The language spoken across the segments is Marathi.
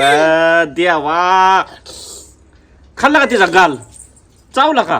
अ, देवा. खाल्ला का तिचा गाल? चावला का?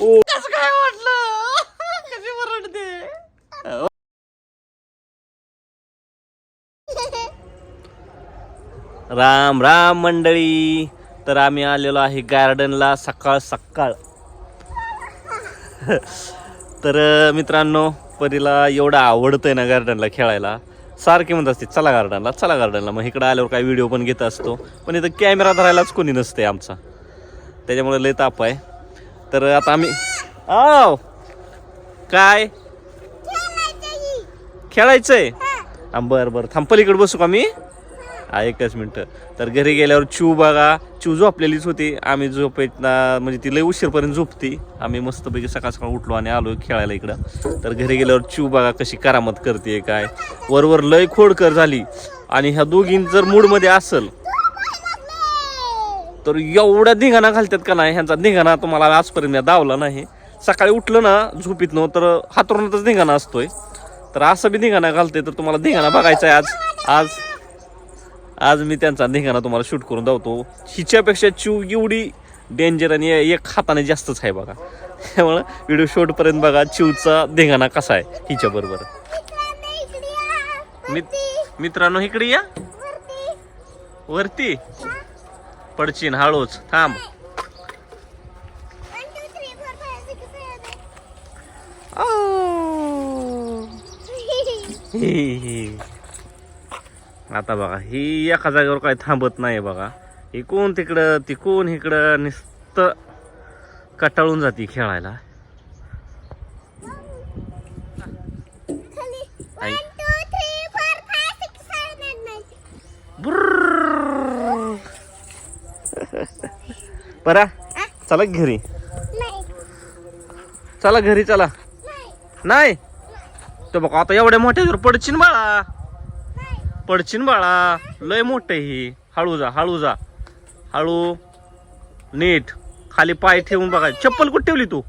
ओ. कसं काय वाटलं? कशी ओरडते राम राम मंडळी. तर आम्ही आलेलो आहे गार्डनला सकाळ सकाळ. तर मित्रांनो परीला एवढं आवडतंय ना गार्डनला खेळायला. सारखे म्हणत असते चला गार्डनला चला गार्डनला मग इकडं आल्यावर काय व्हिडिओ पण घेत असतो. पण इथं कॅमेरा धरायलाच कोणी नसते आमचा. त्याच्यामुळे लय ताप आहे. तर आता आम्ही आव! काय? खेळायचंय? हा, बरं बरं. थांब पलीकडे बसू का मी? हा एकच मिनटं. तर घरी गेल्यावर चू बघा. चू झोपलेलीच होती. आम्ही झोपेत ना म्हणजे ती लई उशीरपर्यंत झोपती. आम्ही मस्तपैकी सकाळ सकाळ उठलो आणि आलो खेळायला इकडं. तर घरी गेल्यावर चू बघा कशी करामत करते काय. वरवर लय खोडकर झाली. आणि ह्या दोघीं जर मूडमध्ये असल तर एवढ्या धिंगाणा घालतात का नाही? ह्यांचा धिंगाणा तुम्हाला आजपर्यंत दावला नाही. सकाळी उठलं ना झोपीतनं तर हातरुणातच धिंगाणा असतोय. तर असं बी धिंगाणा घालते तर तुम्हाला धिंगाणा बघायचा आहे आज. आज आज मी त्यांचा धिंगाणा तुम्हाला शूट करून दावतो हिच्यापेक्षा चिव एवढी डेंजर आणि एक हाताने जास्तच आहे बघा. त्यामुळं व्हिडिओ शेवटपर्यंत बघा चिवचा धिंगाणा कसा आहे हिच्याबरोबर मित मित्रांनो इकडे या. वरती. पडचीन हळूच थांब. ही. आता बघा ही एका जागेवर काही थांबत नाही बघा. कोण तिकडं ती कोण इकडं नुसतं कटाळून जाते खेळायला. बरा चला घरी चला घरी चला नाही तर बघा आता एवढ्या मोठ्या जर पडचिन बाळा पडचिन बाळा. लय मोठे ही. हळू जा हळू जा. हळू. नीट. खाली पाय ठेवून बघा. चप्पल कुठे ठेवली तू?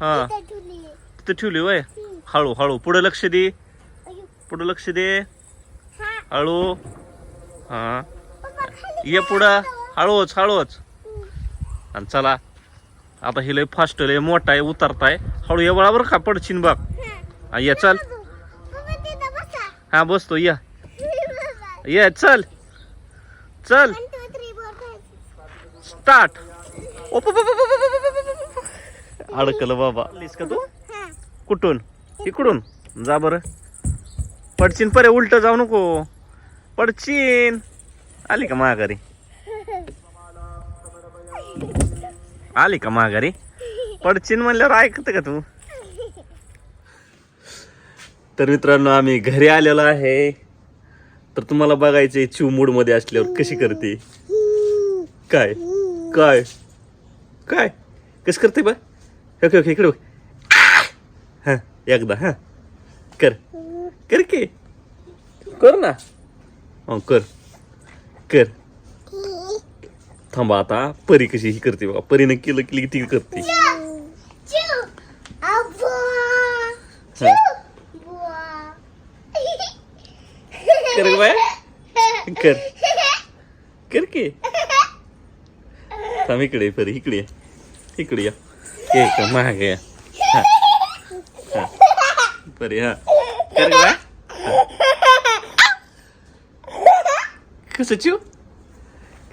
हा. तिथं ठेवली वय हळू हळू. पुढे लक्ष दे. पुढे लक्ष दे. हळू. हा. ये पुढं. हळूच हळूच. आणि चला. आता हे लय फास्ट लय मोठा आहे उतरताय. हळू ये बरोबर का पडशीन बघ. हा ये चल. हा बसतो या. ये चल. चल. स्टार्ट. अडकलं बाबा. आलीस का तू? कुठून? इकडून. जा बरं. पडचीन परे उलट जाऊ नको. पडचीन आली का माघारी? आली का माघारी? पडचीन म्हणल्यावर ऐकत का तू? तर मित्रांनो आम्ही घरी आलेलो आहे. तर तुम्हाला बघायचे चिव मूडमध्ये असल्यावर कशी करते? काय? काय? काय? कस करते बा? ओके ओके इकडे. हा एकदा हा. कर. कर की. कर ना. हो कर. कर. थांबा आता परी कशी ही करते बघा. परीनं केलं की ती करते कर ग बाया कर. कर की. थांब इकडे ये परी इकडे या. इकडे या. एक का महाग या. हा. हा. हा. कर कसं चिव?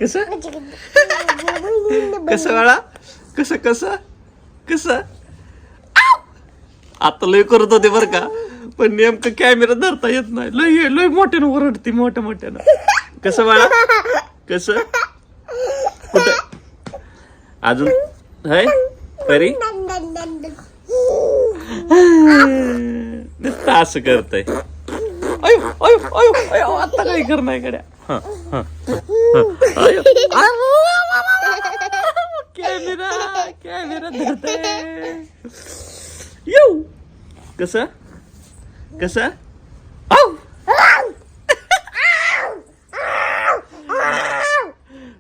कसं? कसं बाळा? कसं कसं? कसं? आता लय करत होते बर का? पण नेमकं कॅमेरा धरता येत नाही. लय लय मोठ्यानं ओरडते मोठ्या मोठ्यानं. कसं बाळा? कसं? कुठं? अजून? हाय? परी? नुसतं असं करतय. अयो अयो अयो अयो आता काही कर नाही गड्या? हं, हं, हं. कॅमेरा कॅमेरा धरतय. येऊ. कसं? कसं?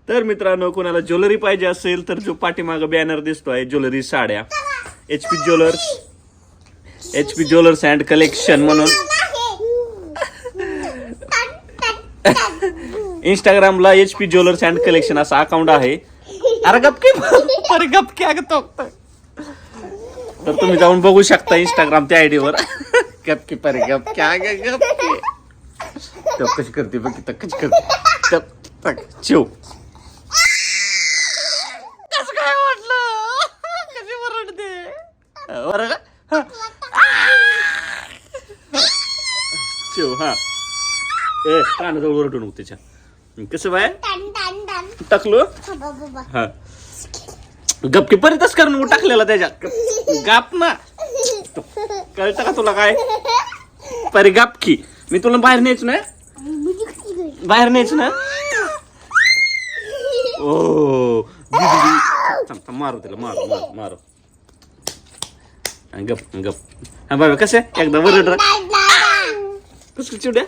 तर मित्रांनो कोणाला ज्वेलरी पाहिजे असेल तर जो पाठीमाग बॅनर दिसतोय ज्वेलरी साड्या. H P jewellers. H P jewellers and collection म्हणून. इंस्टाग्रामला H P jewellers and collection असा अकाउंट आहे. अरे गपके अरे गपके अगं तर तुम्ही जाऊन बघू शकता इंस्टाग्राम त्या आयडी वर गपके परे गपके अगं गपके तो कशी करते बघ तर कशी करते. टप, टक, चिव. कसं काय वाटलं? कशी ओरडते बरं का हा. चिव हा. ए कानाजवळ ओरडू नको त्याच्या. कसं बाय? टाकलो? हा गपके परितच कर नको टाकलेला त्याच्या. गाप ना. कळतं का तुला काय? परी गापकी मी तुला बाहेर न्यायच ना? बाहेर न्यायच ना? ओ. थांब, मारू तिला मारू मारू मारू. गप गप. हा बाबा कसं? आहे? एकदा वरड कसं चिवड्या?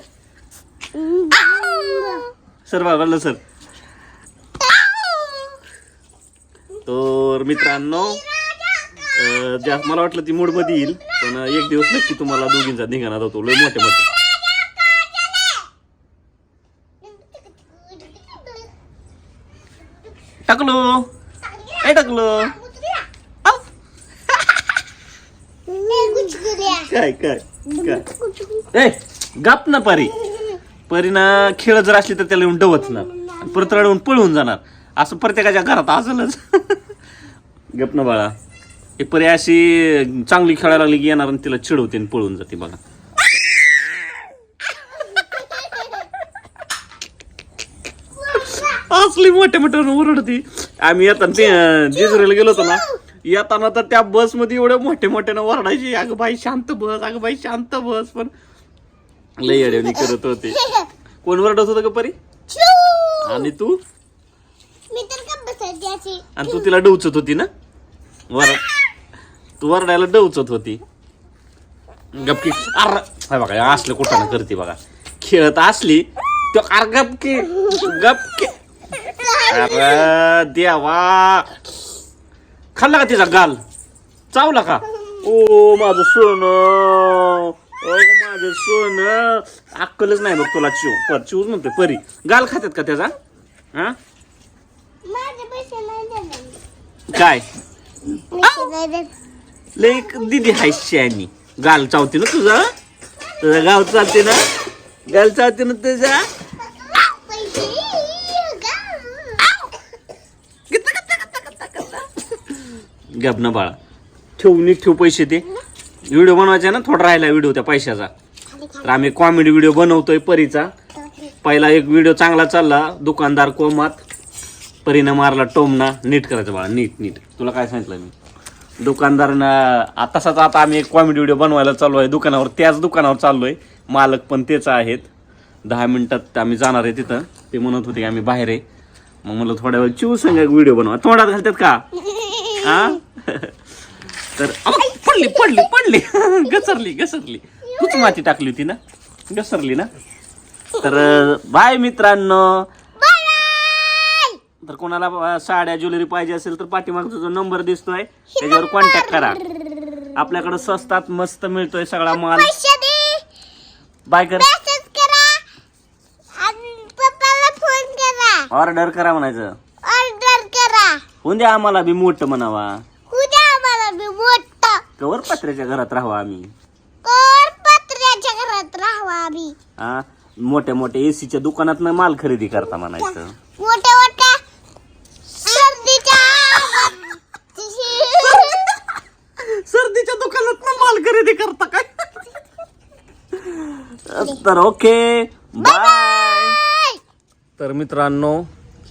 सर बाबाला सर. तर मित्रांनो मला वाटलं ती मूडमध्ये येईल. पण एक दिवस नक्की तुम्हाला दोघींचा निघाणार होतो लय मोठे मोठे. टाकलो. काय टाकलो. काय काय काय? ए गप ना पारी. परीना खेळ जर असली तर त्याला येऊन डवचणार परत रडवून पळून जाणार. असं प्रत्येकाच्या घरात असलच गप ना बाळा. एक परी अशी चांगली खेळायला लागली की येणार आणि तिला चिडवते आणि पळून जाते बघा. असली मोठ्या मोठ्या ओरडती. आम्ही येताना ते जेजुरीला गेलो होतो ना येताना तर त्या बसमध्ये एवढे मोठे मोठ्यानं ओरडायचे अगं बाई शांत बस अगं बाई शांत बस. पण लय अडवणी करत होते. कोण ओरडत होतं का परी? आणि तू? आणि तू तिला डवचत होती ना? वर तू वरडायला डवचत होती. गपकी. अर हाय बघा हे असलं कुठं करते बघा. खेळत असली तो अर गपकी गपकी. अरे देवा. खाल्ला का तिचा गाल? चावला का? ओ माझं सोन. ओ माझं सोन. अक्कलच नाही बघ तुला चिव. पर चिवच म्हणतोय परी. गाल खात्यात का त्याचा? हा? काय? लय दिदी हाय शॅनी गाल चावते ना तुझा तुझा गाव चालते ना? गाल चावते ना तुझा? पैसे गप ना बाळा. ठेव नीट ठेव पैसे ते व्हिडिओ बनवायचा ना थोडा राहिला व्हिडिओ त्या पैशाचा. तर आम्ही कॉमेडी व्हिडिओ बनवतोय परीचा. पहिला एक व्हिडिओ चांगला चालला दुकानदार कोमात. परीनं मारला टोमना. नीट करायचं बाळा नीट नीट. तुला काय सांगितलं मी? दुकानदारनं आतासाच आता आम्ही एक कॉमेडी व्हिडिओ बनवायला चालू आहे. दुकानावर त्याच दुकानावर चाललोय. मालक पण तेच आहेत. दहा मिनटात आम्ही जाणार आहे तिथं. ते म्हणत होते की आम्ही बाहेर आहे. मग म्हणलं थोड्या वेळ चिव संग व्हिडिओ बनवा. तोंडात घालतात का? हा? तर पडली पडली पडली. घसरली घसरली. तूच माती टाकली होती ना? घसरली ना? तर बाय मित्रांनो. तर कोणाला साड्या ज्वेलरी पाहिजे असेल तर पाठीमागचा जो नंबर दिसतोय त्याच्यावर कॉन्टॅक्ट करा. आपल्याकडे स्वस्तात मस्त मिळतोय सगळा माल. बाय कर. ऑर्डर करा. म्हणायचं. ऑर्डर करा. होऊन द्या आम्हाला बी मोठं म्हणावा. कवर पत्र्याच्या घरात राहावं आम्ही. कोर पत्र्याच्या घरात राहावं आम्ही. हा मोठ्या मोठ्या एसीच्या दुकानात माल खरेदी करता म्हणायचं. खरेदी करता काय? तर ओके. बाय तर मित्रांनो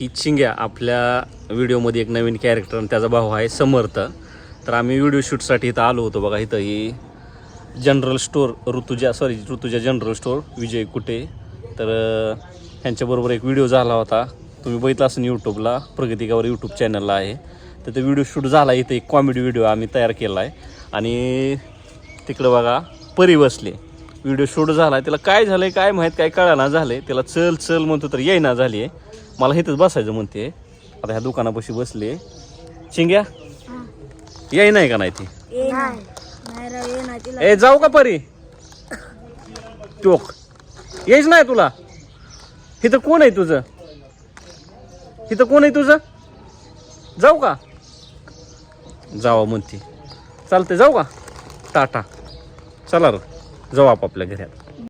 ही चिंग्या आपल्या व्हिडिओमध्ये एक नवीन कॅरेक्टर आणि त्याचा भाऊ आहे समर्थ. तर आम्ही व्हिडिओ शूटसाठी इथं आलो होतो बघा इथं ही general store Rutuja sorry Rutuja general store Vijay Kute. तर अं, ह्यांच्याबरोबर एक व्हिडिओ झाला होता. तुम्ही बघितला असेल यूट्यूबला प्रगतिकावर यूट्यूब चॅनलला आहे. तर ते व्हिडिओ शूट झाला इथं एक कॉमेडी व्हिडिओ आम्ही तयार केला आहे आणि तिकडं बघा परी बसले. व्हिडिओ शूट झाला तिला काय झालंय काय माहीत काय कळाना झालंय. तिला चल चल म्हणतो तर येईना झाली आहे मला इथंच बसायचं म्हणते. आता ह्या दुकानापाशी बसले. चिंग्या येई नाही का नाही ती? ए जाऊ का परी? टोक. येईच नाही तुला. इथं कोण आहे तुझं? इथं कोण आहे तुझं? जाऊ का? जावा म्हणते. चालते जाऊ का? टाटा. चला जाऊ आपापल्या घरात